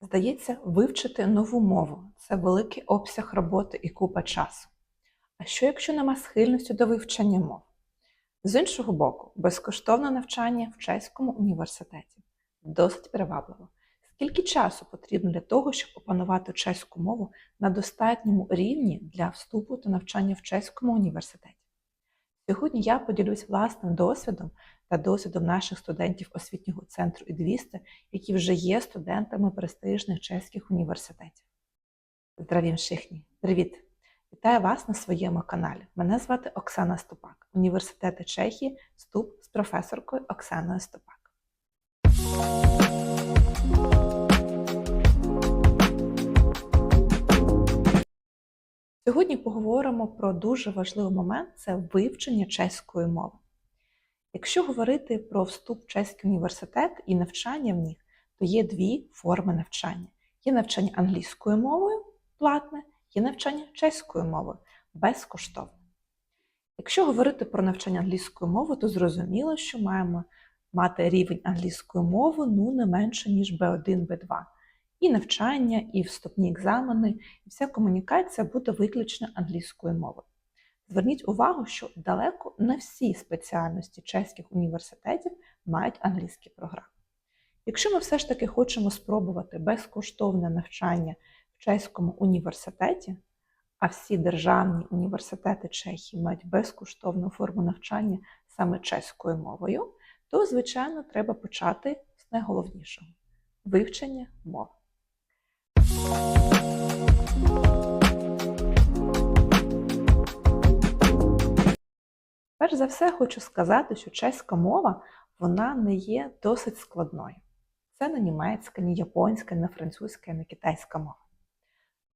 Здається, вивчити нову мову це великий обсяг роботи і купа часу. А що якщо нема схильності до вивчення мов? З іншого боку, безкоштовне навчання в чеському університеті досить привабливо. Скільки часу потрібно для того, щоб опанувати чеську мову на достатньому рівні для вступу та навчання в чеському університеті? Сьогодні я поділюсь власним досвідом та досвідом наших студентів освітнього центру «Ідвісти», які вже є студентами престижних чеських університетів. Здравім шихні! Привіт! Вітаю вас на своєму каналі. Мене звати Оксана Ступак, Університети Чехії, вступ з професоркою Оксаною Ступак. Сьогодні поговоримо про дуже важливий момент це вивчення чеської мови. Якщо говорити про вступ в чеський університет і навчання в них, то є дві форми навчання: є навчання англійською мовою платне, є навчання чеською мовою безкоштовне. Якщо говорити про навчання англійською мовою, то зрозуміло, що маємо мати рівень англійської мови ну не менше, ніж B1, B2. І навчання, і вступні екзамени, і вся комунікація буде виключно англійською мовою. Зверніть увагу, що далеко не всі спеціальності чеських університетів мають англійські програми. Якщо ми все ж таки хочемо спробувати безкоштовне навчання в чеському університеті, а всі державні університети Чехії мають безкоштовну форму навчання саме чеською мовою, то, звичайно, треба почати з найголовнішого вивчення мови. Перш за все, хочу сказати, що чеська мова вона не є досить складною. Це не німецька, ні японська, не французька, не китайська мова.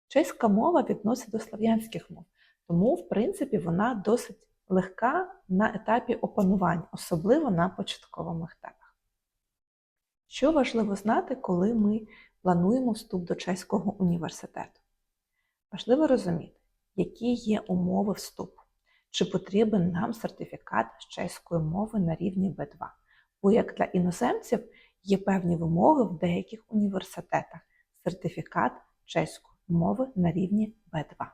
Чеська мова відносить до слов'янських мов, тому, в принципі, вона досить легка на етапі опанування, особливо на початкових етапах. Що важливо знати, коли ми плануємо вступ до чеського університету? Важливо розуміти, які є умови вступу, чи потрібен нам сертифікат з чеської мови на рівні Б2. Бо як для іноземців є певні вимоги в деяких університетах сертифікат чеської мови на рівні Б2.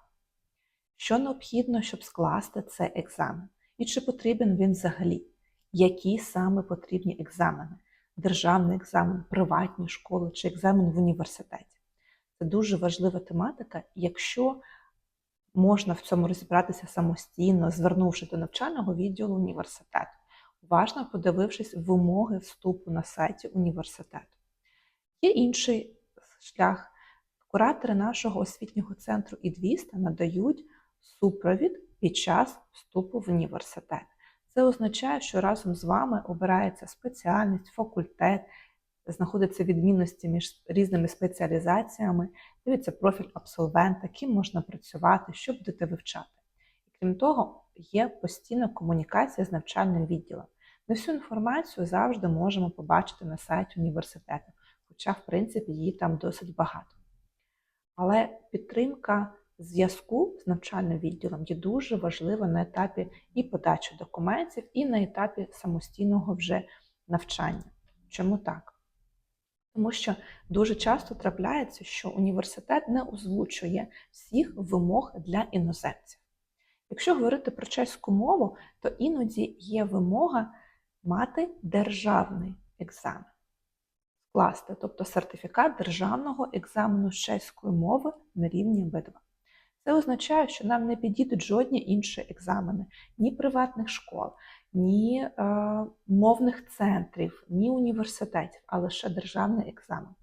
Що необхідно, щоб скласти цей екзамен? І чи потрібен він взагалі? Які саме потрібні екзамени? Державний екзамен, приватні школи чи екзамен в університеті? Це дуже важлива тематика, якщо можна в цьому розібратися самостійно, звернувши до навчального відділу університету, уважно подивившись вимоги вступу на сайті університету. Є інший шлях. Куратори нашого освітнього центру «Ідвіста» надають супровід під час вступу в університет. Це означає, що разом з вами обирається спеціальність, факультет, знаходяться відмінності між різними спеціалізаціями, дивиться профіль абсолвента, ким можна працювати, що будете вивчати. І крім того, є постійна комунікація з навчальним відділом. Не всю інформацію завжди можемо побачити на сайті університету, хоча, в принципі, її там досить багато. Але підтримка зв'язку з навчальним відділом є дуже важлива на етапі і подачі документів, і на етапі самостійного вже навчання. Чому так? Тому що дуже часто трапляється, що університет не озвучує всіх вимог для іноземців. Якщо говорити про чеську мову, то іноді є вимога мати державний екзамен, скласти, тобто сертифікат державного екзамену з чеської мови на рівні Б2. Це означає, що нам не підійдуть жодні інші екзамени, ні приватних школ, ні е, мовних центрів, ні університетів, а лише державний екзамен.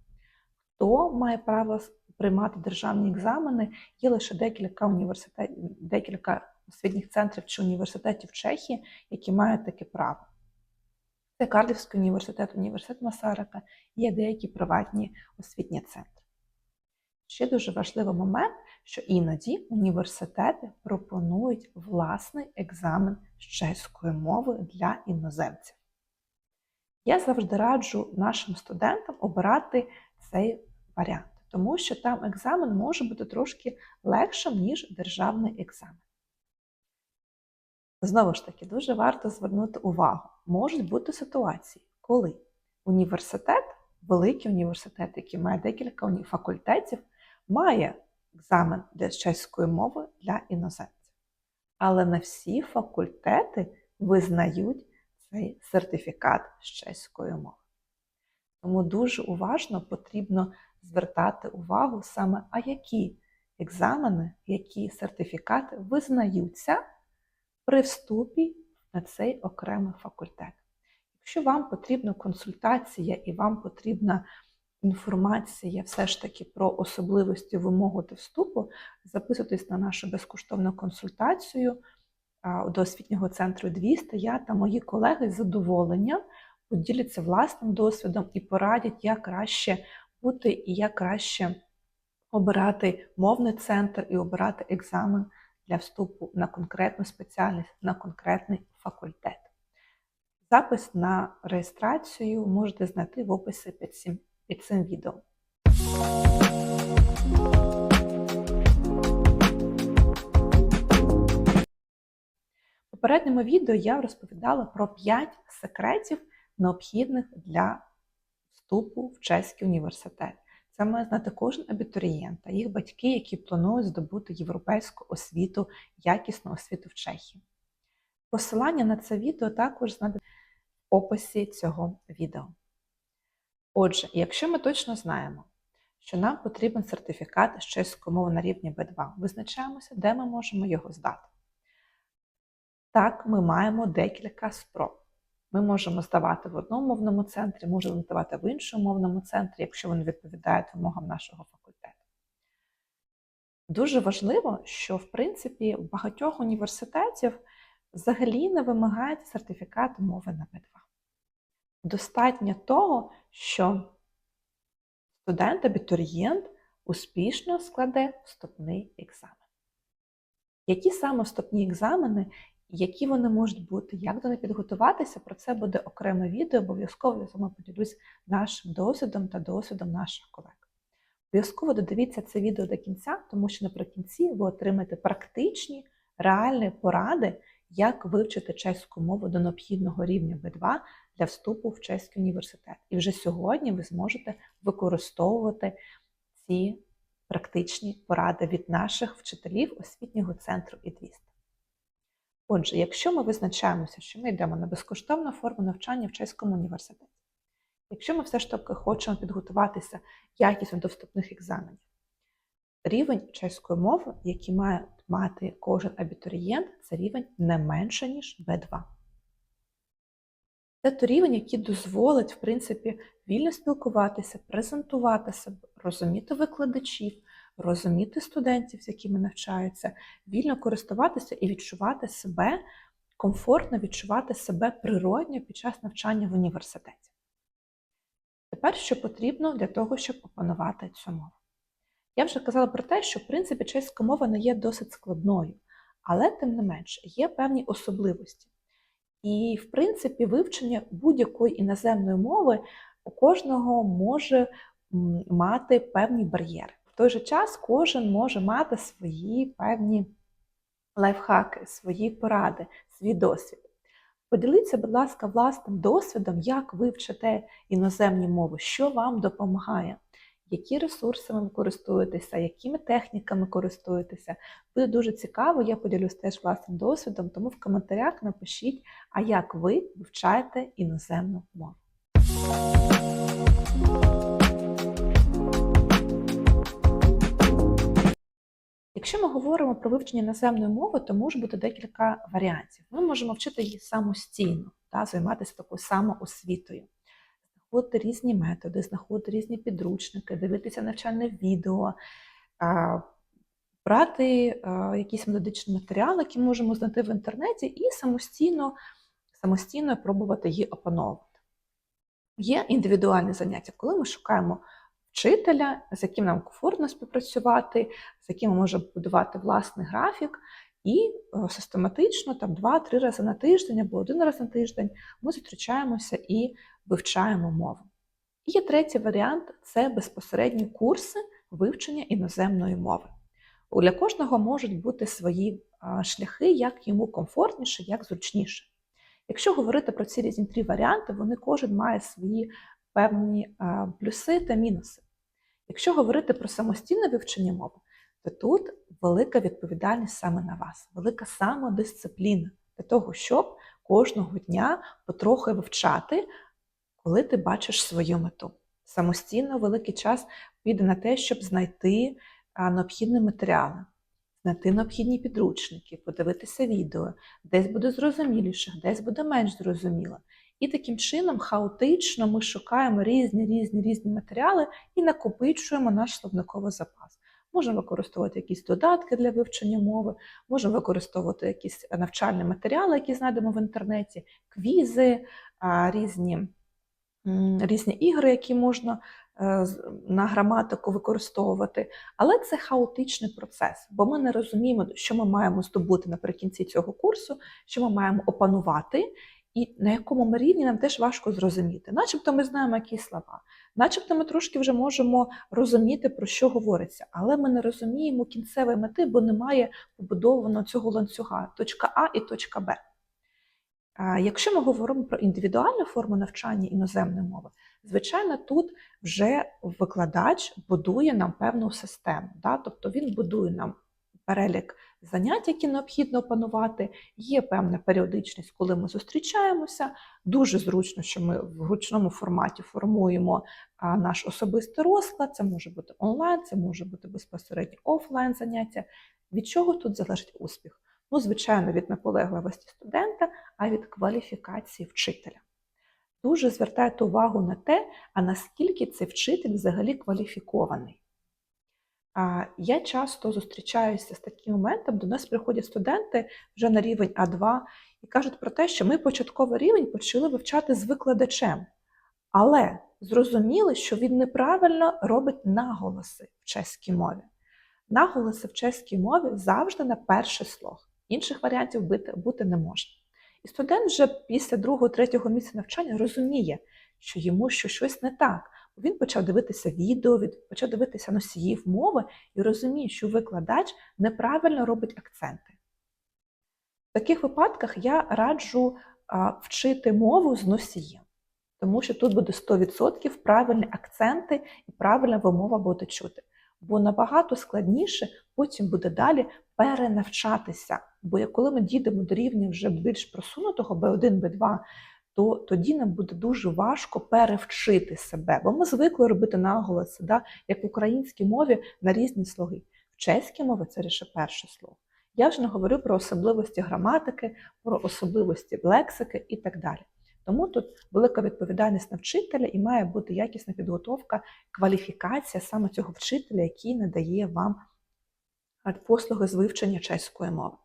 Хто має право приймати державні екзамени, є лише декілька університетів, декілька освітніх центрів чи університетів Чехії, які мають таке право. Це Кардівський університет, університет Масарика, є деякі приватні освітні центри. Ще дуже важливий момент, що іноді університети пропонують власний екзамен з чеської мови для іноземців. Я завжди раджу нашим студентам обирати цей варіант, тому що там екзамен може бути трошки легшим, ніж державний екзамен. Знову ж таки, дуже варто звернути увагу, можуть бути ситуації, коли університет великий університет, який має декілька факультетів, має екзамен для чеської мови для іноземців. Але не всі факультети визнають цей сертифікат з чеської мови. Тому дуже уважно потрібно звертати увагу саме, а які екзамени, які сертифікати визнаються при вступі на цей окремий факультет. Якщо вам потрібна консультація і вам потрібна інформація все ж таки про особливості вимоги та вступу, записуйтесь на нашу безкоштовну консультацію до освітнього центру 200. Я та мої колеги з задоволенням поділяться власним досвідом і порадять, як краще бути і як краще обирати мовний центр і обирати екзамен для вступу на конкретну спеціальність, на конкретний факультет. Запис на реєстрацію можете знайти в описі під цим, під цим відео. В попередньому відео я розповідала про 5 секретів, необхідних для вступу в чеський університет. Це має знати кожен абітурієнт та їх батьки, які планують здобути європейську освіту, якісну освіту в Чехії. Посилання на це відео також знайдете в описі цього відео. Отже, якщо ми точно знаємо, що нам потрібен сертифікат з чеської мови на рівні B2, визначаємося, де ми можемо його здати. Так, ми маємо декілька спроб. Ми можемо здавати в одному мовному центрі, можемо здавати в іншому мовному центрі, якщо вони відповідають вимогам нашого факультету. Дуже важливо, що в принципі в багатьох університетів взагалі не вимагається сертифікат мови на B2. Достатньо того, що студент-абітурієнт успішно складе вступний екзамен. Які саме вступні екзамени які вони можуть бути, як до них підготуватися, про це буде окреме відео, обов'язково я з вами поділюсь нашим досвідом та досвідом наших колег. Обов'язково додивіться це відео до кінця, тому що наприкінці ви отримаєте практичні, реальні поради, як вивчити чеську мову до необхідного рівня B2 для вступу в чеський університет. І вже сьогодні ви зможете використовувати ці практичні поради від наших вчителів освітнього центру «Ідвіст». Отже, якщо ми визначаємося, що ми йдемо на безкоштовну форму навчання в чеському університеті, якщо ми все ж таки хочемо підготуватися якісно до вступних екзаменів, рівень чеської мови, який має мати кожен абітурієнт, це рівень не менше, ніж B2. Це той рівень, який дозволить, в принципі, вільно спілкуватися, презентувати себе, розуміти викладачів, розуміти студентів, з якими навчаються, вільно користуватися і відчувати себе комфортно, відчувати себе природньо під час навчання в університеті. Тепер що потрібно для того, щоб опанувати цю мову? Я вже казала про те, що в принципі чеська мова не є досить складною, але тим не менше є певні особливості. І, в принципі, вивчення будь-якої іноземної мови у кожного може мати певні бар'єри. В той же час кожен може мати свої певні лайфхаки, свої поради, свій досвід. Поділіться, будь ласка, власним досвідом, як ви вчите іноземні мови, що вам допомагає, які ресурси ви користуєтеся, якими техніками користуєтеся. Буде дуже цікаво, я поділюсь теж власним досвідом, тому в коментарях напишіть, а як ви вивчаєте іноземну мову. Якщо ми говоримо про вивчення іноземної мови, то може бути декілька варіантів. Ми можемо вчити її самостійно, та, займатися такою самоосвітою, знаходити різні методи, знаходити різні підручники, дивитися навчальне відео, брати якісь методичні матеріали, які можемо знайти в інтернеті, і самостійно, самостійно пробувати її опановувати. Є індивідуальні заняття, коли ми шукаємо вчителя, з яким нам комфортно співпрацювати, з яким ми можемо будувати власний графік, і е, систематично, там два-три рази на тиждень або один раз на тиждень ми зустрічаємося і вивчаємо мову. І є третій варіант це безпосередні курси вивчення іноземної мови. Для кожного можуть бути свої шляхи, як йому комфортніше, як зручніше. Якщо говорити про ці різні три варіанти, вони кожен має свої певні плюси та мінуси. Якщо говорити про самостійне вивчення мови, то тут велика відповідальність саме на вас, велика самодисципліна для того, щоб кожного дня потрохи вивчати, коли ти бачиш свою мету. Самостійно великий час піде на те, щоб знайти необхідні матеріали, знайти необхідні підручники, подивитися відео, десь буде зрозуміліше, десь буде менш зрозуміло. І таким чином хаотично ми шукаємо різні різні різні матеріали і накопичуємо наш словниковий запас. Можемо використовувати якісь додатки для вивчення мови, можемо використовувати якісь навчальні матеріали, які знайдемо в інтернеті, квізи, різні, різні ігри, які можна е, на граматику використовувати. Але це хаотичний процес, бо ми не розуміємо, що ми маємо здобути наприкінці цього курсу, що ми маємо опанувати, і на якому ми рівні нам теж важко зрозуміти. Начебто ми знаємо якісь слова, начебто ми трошки вже можемо розуміти, про що говориться, але ми не розуміємо кінцевої мети, бо немає побудованого цього ланцюга точка А і точка Б. Якщо ми говоримо про індивідуальну форму навчання іноземної мови, звичайно, тут вже викладач будує нам певну систему. Да? Тобто він будує нам перелік занять, які необхідно опанувати, є певна періодичність, коли ми зустрічаємося. Дуже зручно, що ми в ручному форматі формуємо наш особистий розклад. Це може бути онлайн, це може бути безпосередньо офлайн заняття. Від чого тут залежить успіх? Ну, звичайно, від наполегливості студента, а від кваліфікації вчителя. Дуже звертайте увагу на те, а наскільки цей вчитель взагалі кваліфікований. Я часто зустрічаюся з таким моментом, до нас приходять студенти вже на рівень А2 і кажуть про те, що ми початковий рівень почали вивчати з викладачем, але зрозуміли, що він неправильно робить наголоси в чеській мові. Наголоси в чеській мові завжди на перший слог. Інших варіантів бути, не може. І студент вже після другого, третього місця навчання розуміє, що йому що щось не так. Він почав дивитися відео, від- почав дивитися носіїв мови і розуміє, що викладач неправильно робить акценти. В таких випадках я раджу вчити мову з носієм, тому що тут буде 100% правильні акценти і правильна вимова буде чути. Бо набагато складніше потім буде далі перенавчатися. Бо коли ми дійдемо до рівня вже більш просунутого B1, B2, то тоді нам буде дуже важко перевчити себе, бо ми звикли робити наголоси, да, як в українській мові на різні слоги. В чеській мові це лише перше слово. Я вже не говорю про особливості граматики, про особливості лексики і так далі. Тому тут велика відповідальність на вчителя і має бути якісна підготовка, кваліфікація саме цього вчителя, який надає вам послуги з вивчення чеської мови.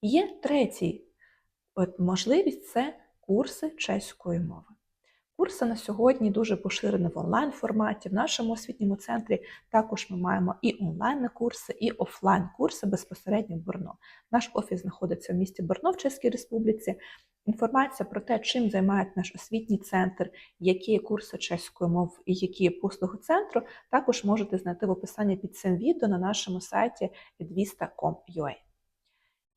І є третій можливість це курси чеської мови. Курси на сьогодні дуже поширені в онлайн форматі. В нашому освітньому центрі також ми маємо і онлайн курси, і офлайн курси безпосередньо в Брно. Наш офіс знаходиться в місті Брно в Чеській Республіці. Інформація про те, чим займає наш освітній центр, які курси чеської мови і які є послуги центру, також можете знайти в описанні під цим відео на нашому сайті edvista.com.ua.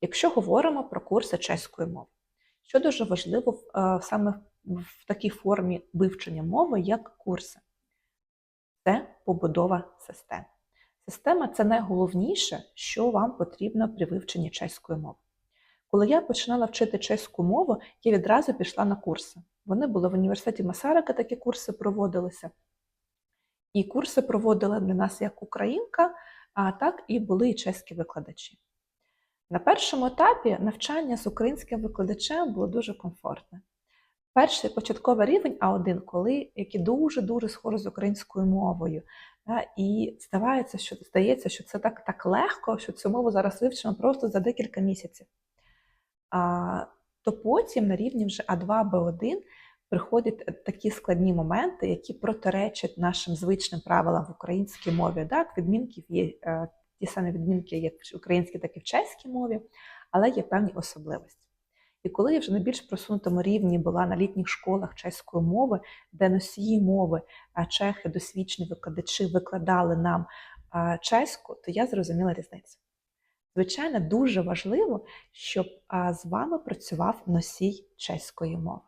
Якщо говоримо про курси чеської мови, що дуже важливо е, саме в такій формі вивчення мови, як курси, це побудова системи. Система це найголовніше, що вам потрібно при вивченні чеської мови. Коли я починала вчити чеську мову, я відразу пішла на курси. Вони були в університеті Масарика, такі курси проводилися. І курси проводила для нас як українка, а так і були і чеські викладачі. На першому етапі навчання з українським викладачем було дуже комфортне. Перший початковий рівень А1, коли який дуже-дуже схожий з українською мовою. Да, і здавається, що здається, що це так, так легко, що цю мову зараз вивчимо просто за декілька місяців. А, то потім на рівні вже А2, Б1 приходять такі складні моменти, які протиречать нашим звичним правилам в українській мові. Так, відмінків є е, ті самі відмінки є в українській, так і в чеській мові, але є певні особливості. І коли я вже на більш просунутому рівні була на літніх школах чеської мови, де носії мови, чехи, досвідчені викладачі викладали нам чеську, то я зрозуміла різницю. Звичайно, дуже важливо, щоб з вами працював носій чеської мови.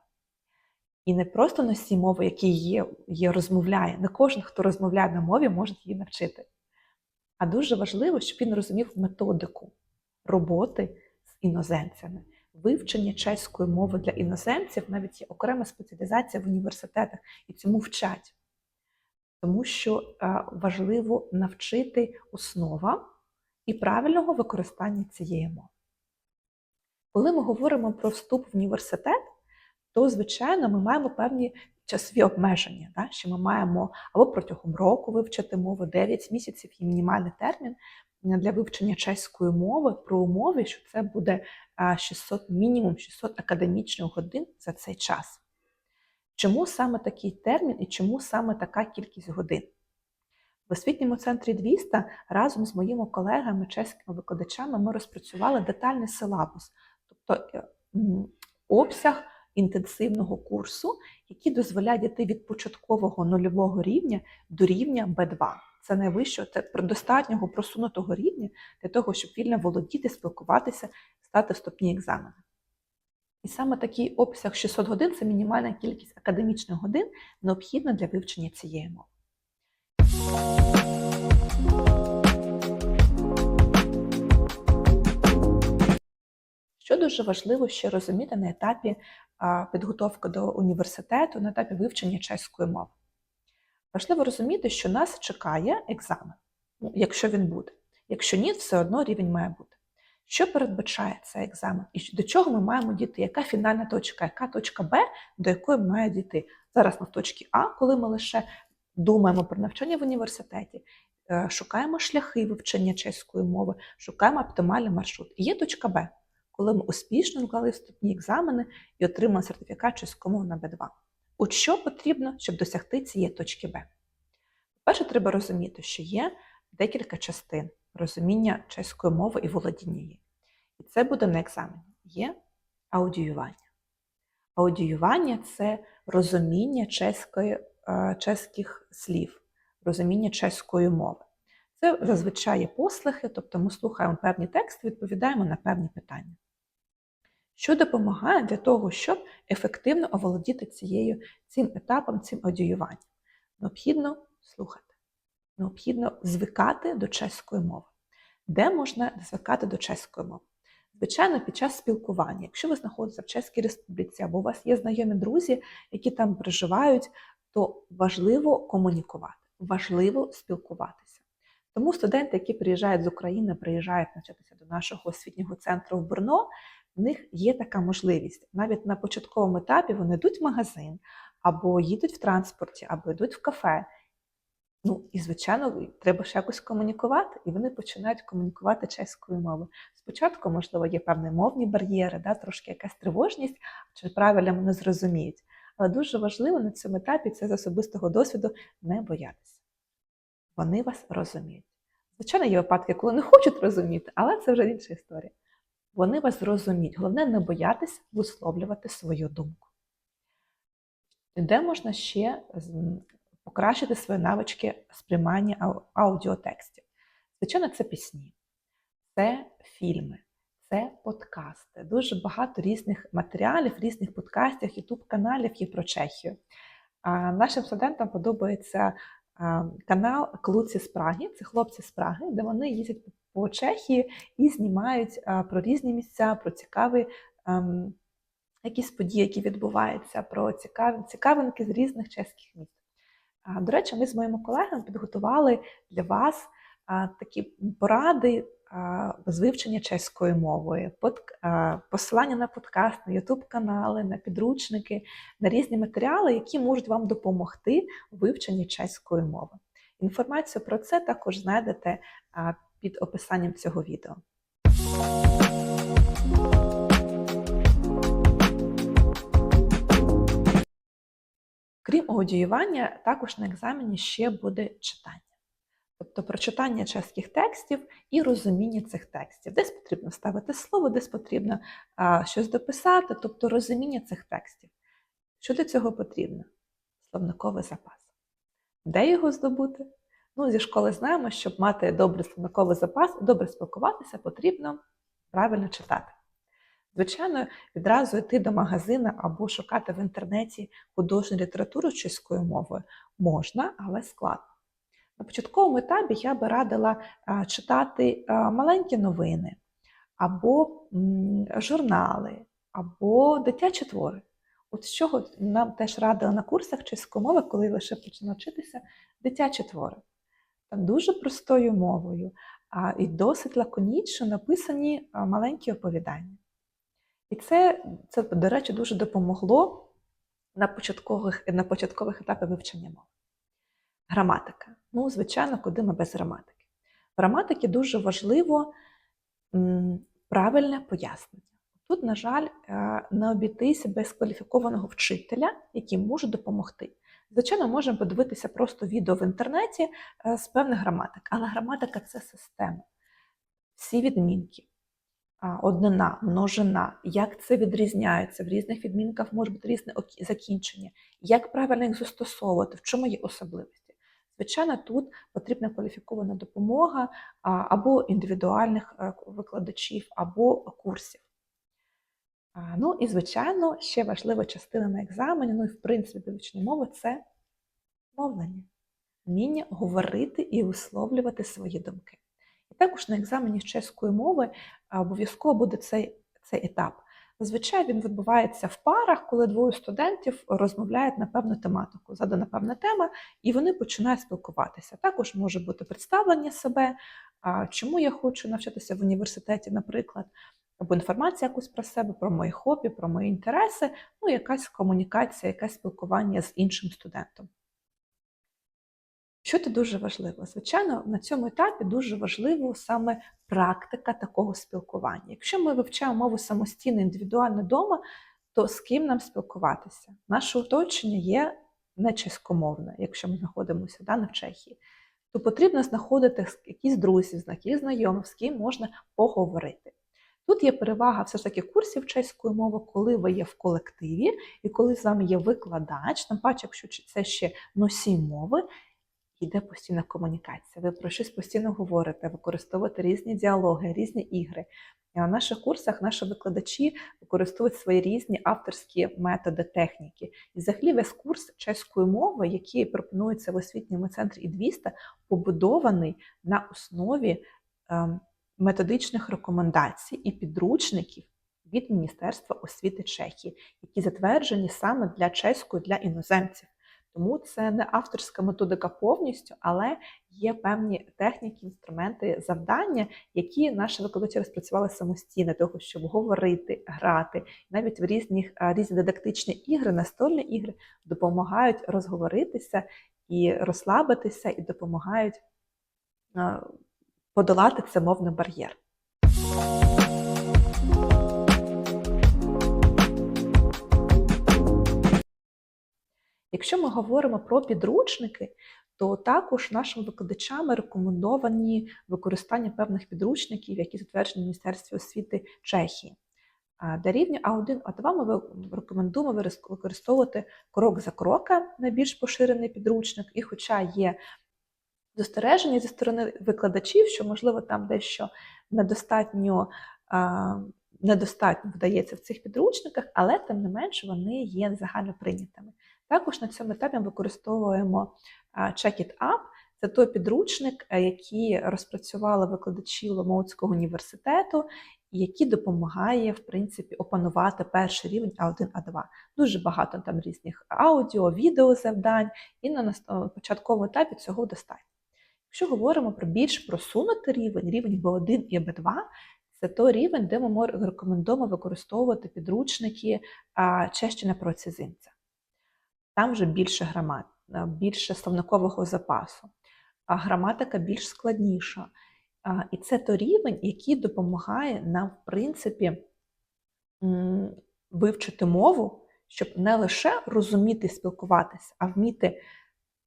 І не просто носій мови, який є, є розмовляє. Не кожен, хто розмовляє на мові, може її навчити. А дуже важливо, щоб він розумів методику роботи з іноземцями. Вивчення чеської мови для іноземців навіть є окрема спеціалізація в університетах і цьому вчать. Тому що е, важливо навчити основам і правильного використання цієї мови. Коли ми говоримо про вступ в університет, то, звичайно, ми маємо певні часові обмеження, да? що ми маємо або протягом року вивчити мову 9 місяців є мінімальний термін для вивчення чеської мови при умові, що це буде 600, мінімум 600 академічних годин за цей час. Чому саме такий термін і чому саме така кількість годин? В освітньому центрі 200 разом з моїми колегами, чеськими викладачами, ми розпрацювали детальний силабус, тобто е, обсяг інтенсивного курсу, який дозволяє дійти від початкового нульового рівня до рівня Б2. Це найвищого, це достатнього просунутого рівня для того, щоб вільно володіти, спілкуватися, стати вступні екзамени. І саме такий обсяг 600 годин це мінімальна кількість академічних годин, необхідна для вивчення цієї мови. Що дуже важливо ще розуміти на етапі підготовки до університету, на етапі вивчення чеської мови. Важливо розуміти, що нас чекає екзамен, ну, якщо він буде. Якщо ні, все одно рівень має бути. Що передбачає цей екзамен? І до чого ми маємо дійти? Яка фінальна точка, яка точка Б, до якої маємо дійти? Зараз ми в точці А, коли ми лише думаємо про навчання в університеті, е, шукаємо шляхи вивчення чеської мови, шукаємо оптимальний маршрут. І є точка Б, коли ми успішно вклали вступні екзамени і отримали сертифікат чеської мови на Б2. От що потрібно, щоб досягти цієї точки Б? По-перше, треба розуміти, що є декілька частин розуміння чеської мови і володіння її. І це буде на екзамені. Є аудіювання. Аудіювання це розуміння чеської, е, чеських слів, розуміння чеської мови. Це зазвичай є послухи, тобто ми слухаємо певні тексти, відповідаємо на певні питання. Що допомагає для того, щоб ефективно оволодіти цією, цим етапом, цим аудіюванням? Необхідно слухати, необхідно звикати до чеської мови. Де можна звикати до чеської мови? Звичайно, під час спілкування. Якщо ви знаходитеся в Чеській Республіці або у вас є знайомі друзі, які там проживають, то важливо комунікувати, важливо спілкуватися. Тому студенти, які приїжджають з України, приїжджають навчатися до нашого освітнього центру в Брно, в них є така можливість. Навіть на початковому етапі вони йдуть в магазин, або їдуть в транспорті, або йдуть в кафе. Ну і, звичайно, треба ж якось комунікувати, і вони починають комунікувати чеською мовою. Спочатку, можливо, є певні мовні бар'єри, да, трошки якась тривожність, чи правильно вони зрозуміють. Але дуже важливо на цьому етапі це з особистого досвіду не боятися. Вони вас розуміють. Звичайно, є випадки, коли не хочуть розуміти, але це вже інша історія. Вони вас зрозуміють. Головне не боятися висловлювати свою думку. Де можна ще покращити свої навички сприймання аудіотекстів? Звичайно, це пісні, це фільми, це подкасти. Дуже багато різних матеріалів, різних подкастів, ютуб-каналів є про Чехію. А Нашим студентам подобається канал Клуці з Праги, це хлопці з Праги, де вони їздять по Чехії і знімають про різні місця, про цікаві ем, якісь події, які відбуваються, про цікавинки з різних чеських міст. До речі, ми з моїми колегами підготували для вас такі поради з вивчення чеської мови, посилання на подкаст, на ютуб-канали, на підручники, на різні матеріали, які можуть вам допомогти у вивченні чеської мови. Інформацію про це також знайдете під описанням цього відео. Крім аудіювання, також на екзамені ще буде читання. Тобто прочитання чеських текстів і розуміння цих текстів. Десь потрібно ставити слово, десь потрібно а, щось дописати, тобто розуміння цих текстів. Що для цього потрібно? Словниковий запас. Де його здобути? Ну, зі школи знаємо, щоб мати добрий словниковий запас, добре спілкуватися, потрібно правильно читати. Звичайно, відразу йти до магазину або шукати в інтернеті художню літературу чеською мовою можна, але складно. На початковому етапі я би радила читати маленькі новини, або журнали, або дитячі твори. От з чого нам теж радили на курсах чеської мови, коли лише починав вчитися, дитячі твори. Там дуже простою мовою а, і досить лаконічно написані маленькі оповідання. І це, це, до речі, дуже допомогло на початкових, на початкових етапах вивчення мови. Граматика. Ну, звичайно, куди ми без граматики. В граматиці дуже важливо м, правильне пояснення. Тут, на жаль, не обійтися без кваліфікованого вчителя, який може допомогти. Звичайно, можемо подивитися просто відео в інтернеті е, з певних граматик, але граматика це система. Всі відмінки, однина, множина, як це відрізняється, в різних відмінках може бути різне закінчення, як правильно їх застосовувати, в чому є особливості. Звичайно, тут потрібна кваліфікована допомога або індивідуальних е, викладачів, або курсів. Ну і, звичайно, ще важлива частина на екзамені, ну і в принципі вивчення мови це мовлення, вміння говорити і висловлювати свої думки. І також на екзамені з чеської мови обов'язково буде цей, цей етап. Зазвичай він відбувається в парах, коли двоє студентів розмовляють на певну тематику, задана певна тема, і вони починають спілкуватися. Також може бути представлення себе, чому я хочу навчатися в університеті, наприклад, або інформація якусь про себе, про мої хобі, про мої інтереси, ну, якась комунікація, якесь спілкування з іншим студентом. Що це дуже важливо? Звичайно, на цьому етапі дуже важливо саме практика такого спілкування. Якщо ми вивчаємо мову самостійно, індивідуально вдома, то з ким нам спілкуватися? Наше оточення є не чеськомовне, якщо ми знаходимося да, не в Чехії, то потрібно знаходити якісь друзів, якісь знайомих, з ким можна поговорити. Тут є перевага все ж таки курсів чеської мови, коли ви є в колективі, і коли з вами є викладач, тим паче, якщо це ще носій мови, йде постійна комунікація. Ви про щось постійно говорите, використовуєте різні діалоги, різні ігри. І на наших курсах наші викладачі використовують свої різні авторські методи, техніки. І взагалі весь курс чеської мови, який пропонується в освітньому центрі «Ідвіста», побудований на основі ем, методичних рекомендацій і підручників від Міністерства освіти Чехії, які затверджені саме для чеської, для іноземців. Тому це не авторська методика повністю, але є певні техніки, інструменти, завдання, які наші викладачі розпрацювали самостійно, того, щоб говорити, грати. Навіть в різні, різні дидактичні ігри, настольні ігри допомагають розговоритися і розслабитися, і допомагають подолати це мовний бар'єр. Якщо ми говоримо про підручники, то також нашим викладачам рекомендовані використання певних підручників, які затверджені в Міністерстві освіти Чехії. Для рівня А1, А2 ми рекомендуємо використовувати крок за кроком найбільш поширений підручник, і хоча є застереження зі сторони викладачів, що, можливо, там дещо недостатньо недостатньо вдається в цих підручниках, але тим не менш вони є загально прийнятими. Також на цьому етапі ми використовуємо Check It Up. Це той підручник, який розпрацювали викладачі Ломовського університету, який допомагає, в принципі, опанувати перший рівень А1, А2. Дуже багато там різних аудіо, відео завдань, і на початковому етапі цього достатньо. Якщо говоримо про більш просунутий рівень, рівень B1 і B2, це той рівень, де ми рекомендуємо використовувати підручники Чещина про цізинця. Там вже більше грамат, більше словникового запасу, а граматика більш складніша. І це той рівень, який допомагає нам, в принципі, вивчити мову, щоб не лише розуміти і спілкуватися, а вміти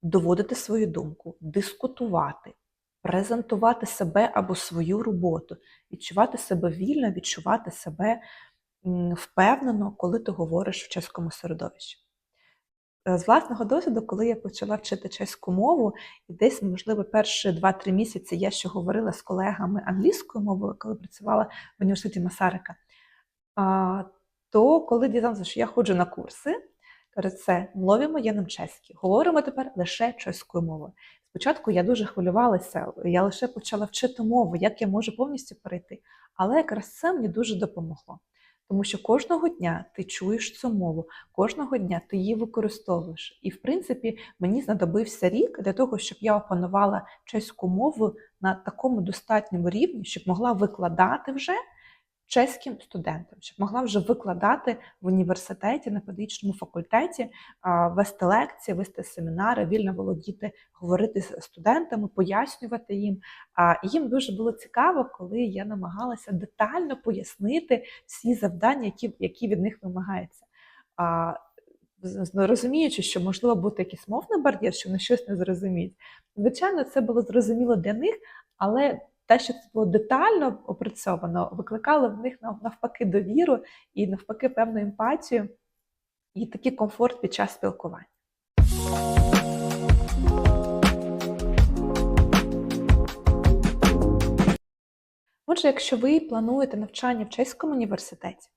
доводити свою думку, дискутувати, презентувати себе або свою роботу, відчувати себе вільно, відчувати себе впевнено, коли ти говориш в чеському середовищі. Е, з власного досвіду, коли я почала вчити чеську мову, і десь, можливо, перші 2-3 місяці я ще говорила з колегами англійською мовою, коли працювала в університеті Масарика, то коли дізнався, що я ходжу на курси, каже, це мовимо я нам чеськи. Говоримо тепер лише чеською мовою. Спочатку я дуже хвилювалася, я лише почала вчити мову, як я можу повністю перейти. Але якраз це мені дуже допомогло. Тому що кожного дня ти чуєш цю мову, кожного дня ти її використовуєш. І, в принципі, мені знадобився рік для того, щоб я опанувала чеську мову на такому достатньому рівні, щоб могла викладати вже чеським студентам, щоб могла вже викладати в університеті на педагогічному факультеті, вести лекції, вести семінари, вільно володіти, говорити з студентами, пояснювати їм. І їм дуже було цікаво, коли я намагалася детально пояснити всі завдання, які, які від них вимагаються. З- розуміючи, що можливо бути якийсь мовний бар'єр, що вони щось не зрозуміють. Звичайно, це було зрозуміло для них, але те, що це було детально опрацьовано, викликало в них навпаки довіру і навпаки певну емпатію і такий комфорт під час спілкування. Отже, якщо ви плануєте навчання в чеському університеті,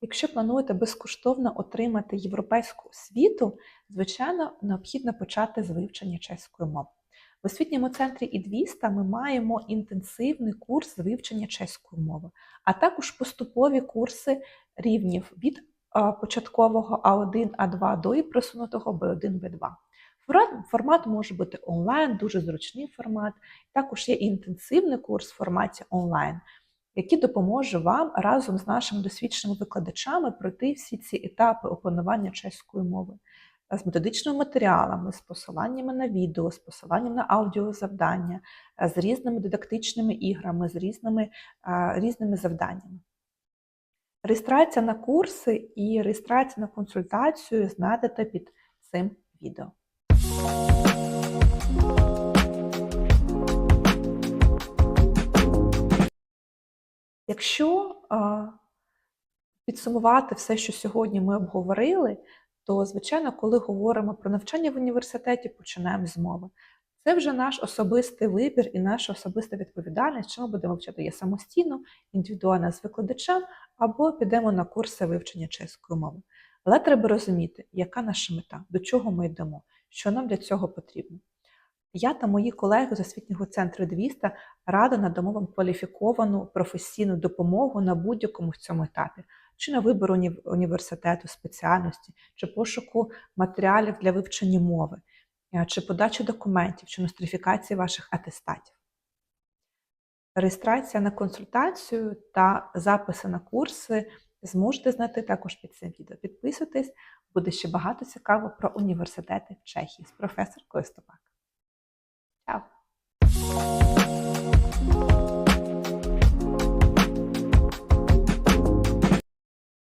якщо плануєте безкоштовно отримати європейську освіту, звичайно, необхідно почати з вивчення чеської мови. В освітньому центрі ІДВІСТА ми маємо інтенсивний курс з вивчення чеської мови, а також поступові курси рівнів від початкового А1, А2 до і просунутого Б1, Б2. Формат, може бути онлайн, дуже зручний формат. Також є інтенсивний курс в форматі онлайн, який допоможе вам разом з нашими досвідченими викладачами пройти всі ці етапи опанування чеської мови з методичними матеріалами, з посиланнями на відео, з посиланням на аудіозавдання, е, з різними дидактичними іграми, з різними, е, різними завданнями. Реєстрація на курси і реєстрація на консультацію знайдете під цим відео. Якщо підсумувати все, що сьогодні ми обговорили, то, звичайно, коли говоримо про навчання в університеті, починаємо з мови. Це вже наш особистий вибір і наша особиста відповідальність, що ми будемо вчити її самостійно, індивідуально з викладачем, або підемо на курси вивчення чеської мови. Але треба розуміти, яка наша мета, до чого ми йдемо, що нам для цього потрібно. Я та мої колеги з освітнього центру Двіста радо надамо вам кваліфіковану професійну допомогу на будь-якому в цьому етапі, чи на вибір уні- університету, спеціальності, чи пошуку матеріалів для вивчення мови, е, чи подачі документів, чи нострифікації ваших атестатів. Реєстрація на консультацію та записи на курси зможете знайти також під цим відео. Підписуйтесь, буде ще багато цікаво про університети в Чехії з професоркою Стопак. Ciao.